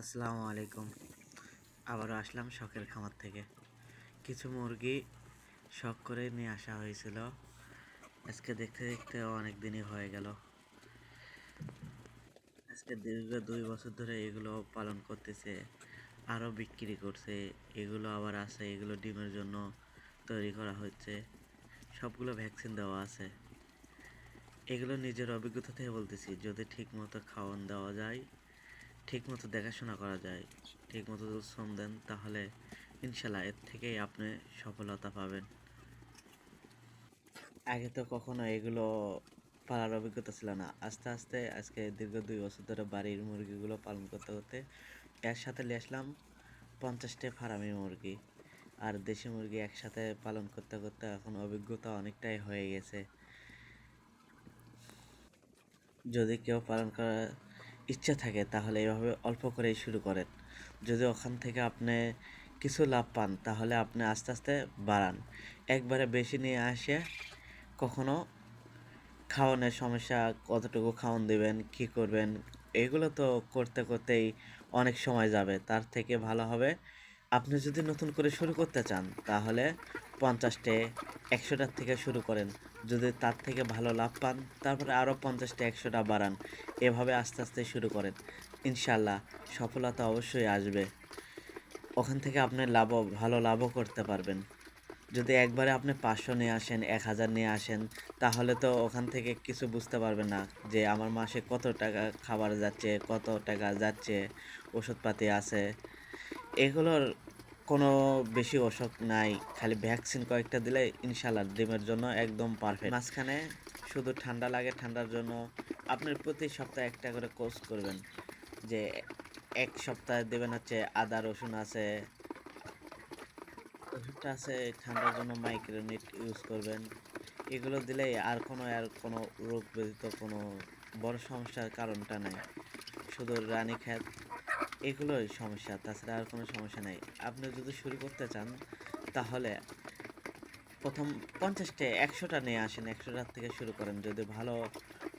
আসসালামু আলাইকুম। আবারও আসলাম শখের খামার থেকে। কিছু মুরগি শখ করে নিয়ে আসা হয়েছিল। আজকে দেখতে দেখতে অনেক দিনই হয়ে গেল। আজকে দীর্ঘ দুই বছর ধরে এগুলো পালন করতেছে, আরও বিক্রি করছে। এগুলো আবার আছে, এগুলো ডিমের জন্য তৈরি করা হচ্ছে। সবগুলো ভ্যাকসিন দেওয়া আছে। এগুলো নিজের অভিজ্ঞতা থেকে বলতেছি, যদি ঠিক মতো খাওয়ান দেওয়া যায় ঠিক মতো দেখাশোনা করা যায় ঠিক মতো যদি শ্রম দেন, তাহলে ইনশাল্লাহ এর থেকেই আপনি সফলতা পাবেন। আগে তো কখনো এগুলো পালার অভিজ্ঞতা ছিল না। আস্তে আস্তে আজকে দীর্ঘ দুই বছর ধরে বাড়ির মুরগিগুলো পালন করতে করতে এর সাথে নিয়ে আসলাম পঞ্চাশটা ফার্মি মুরগি। আর দেশি মুরগি একসাথে পালন করতে করতে এখন অভিজ্ঞতা অনেকটাই হয়ে গেছে। যদি কেউ পালন করার ইচ্ছা থাকে, তাহলে এভাবে অল্প করেই শুরু করেন। যদি ওখান থেকে আপনি কিছু লাভ পান, তাহলে আপনি আস্তে আস্তে বাড়ান। একবারে বেশি নিয়ে আসে, কখনো খাওয়ানোর সমস্যা, কতটুকু খাওয়ান দেবেন, কি করবেন, এগুলো তো করতে করতেই অনেক সময় যাবে। তার থেকে ভালো হবে, আপনি যদি নতুন করে শুরু করতে চান, তাহলে পঞ্চাশটে, একশোটার থেকে শুরু করেন। যদি তার থেকে ভালো লাভ পান, তারপরে আরও পঞ্চাশটা, একশোটা বাড়ান। এভাবে আস্তে আস্তে শুরু করেন। ইনশাল্লাহ সফলতা অবশ্যই আসবে। ওখান থেকে আপনি লাভও, ভালো লাভও করতে পারবেন। যদি একবারে আপনি পাঁচশো নিয়ে আসেন, এক হাজার নিয়ে আসেন, তাহলে তো ওখান থেকে কিছু বুঝতে পারবেন না যে আমার মাসে কত টাকা খাবার যাচ্ছে, কত টাকা যাচ্ছে, ওষুধপাতি আছে। এগুলোর কোনো বেশি অসুখ নাই, খালি ভ্যাকসিন কয়েকটা দিলে ইনশাল্লাহ ডিমের জন্য একদম পারফেক্ট মাঝখানে শুধু ঠান্ডা লাগে, ঠান্ডার জন্য আপনার প্রতি সপ্তাহে একটা করে কোর্স করবেন, যে এক সপ্তাহে দেবেন হচ্ছে আদা, রসুন আছে ওষুধটা আছে, ঠান্ডার জন্য মাইক্রোনিট ইউজ করবেন। এগুলো দিলে আর কোনো আর কোনো রোগ ব্যতীত কোনো বড় সমস্যার কারণটা নেই। শুধু রানী খ্যাত এগুলোই সমস্যা, তাছাড়া আর কোনো সমস্যা নেই। আপনি যদি শুরু করতে চান, তাহলে প্রথম পঞ্চাশটা, একশোটা নিয়ে আসেন একশোটার থেকে শুরু করেন। যদি ভালো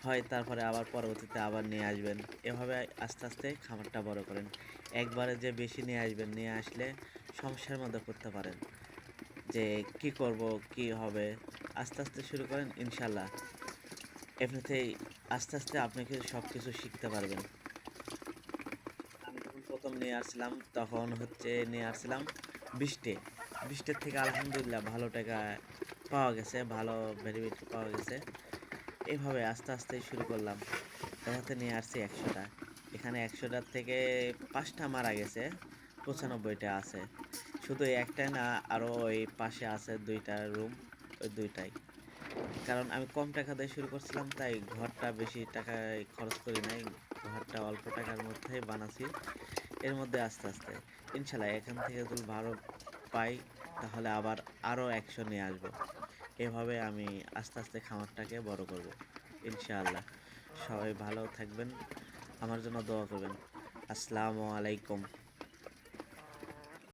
হয়, তারপরে আবার পরবর্তীতে আবার নিয়ে আসবেন। এভাবে আস্তে আস্তে খামারটা বড় করেন। একবারে যে বেশি নিয়ে আসবেন, নিয়ে আসলে সমস্যার মধ্যে পড়তে পারেন। যে কি করব, কি হবে, আস্তে আস্তে শুরু করেন, ইনশাল্লাহ। এমনিতেই আস্তে আস্তে আপনি কিছু সব কিছু শিখতে পারবেন। নিয়ে আসছিলাম তখন হচ্ছে নিয়ে আসছিলাম বিশটে বিশটের থেকে আলহামদুলিল্লাহ ভালো টাকা পাওয়া গেছে, ভালো বেনিফিট পাওয়া গেছে। এভাবে আস্তে আস্তে শুরু করলাম। দেখাতে নিয়ে আসছি একশোটা। এখানে একশোটার থেকে পাঁচটা মারা গেছে, পঁচানব্বইটা আছে। শুধু একটাই না আরও ওই পাশে আছে দুইটা রুম ওই দুইটাই। কারণ আমি কম টাকা দিয়ে শুরু করছিলাম, তাই ঘরটা বেশি টাকায় খরচ করি নাই। ঘরটা অল্প টাকার মধ্যেই বানাচ্ছি এর মধ্যে আস্তে আস্তে, ইনশাল্লাহ এখান থেকে যদি ভালো পাই, তাহলে আবার আরও একশো নিয়ে আসব। এভাবে আমি আস্তে আস্তে খামারটাকে বড় করব, ইনশাআল্লাহ। সবাই ভালো থাকবেন, আমার জন্য দোয়া করবেন। আসসালামু আলাইকুম।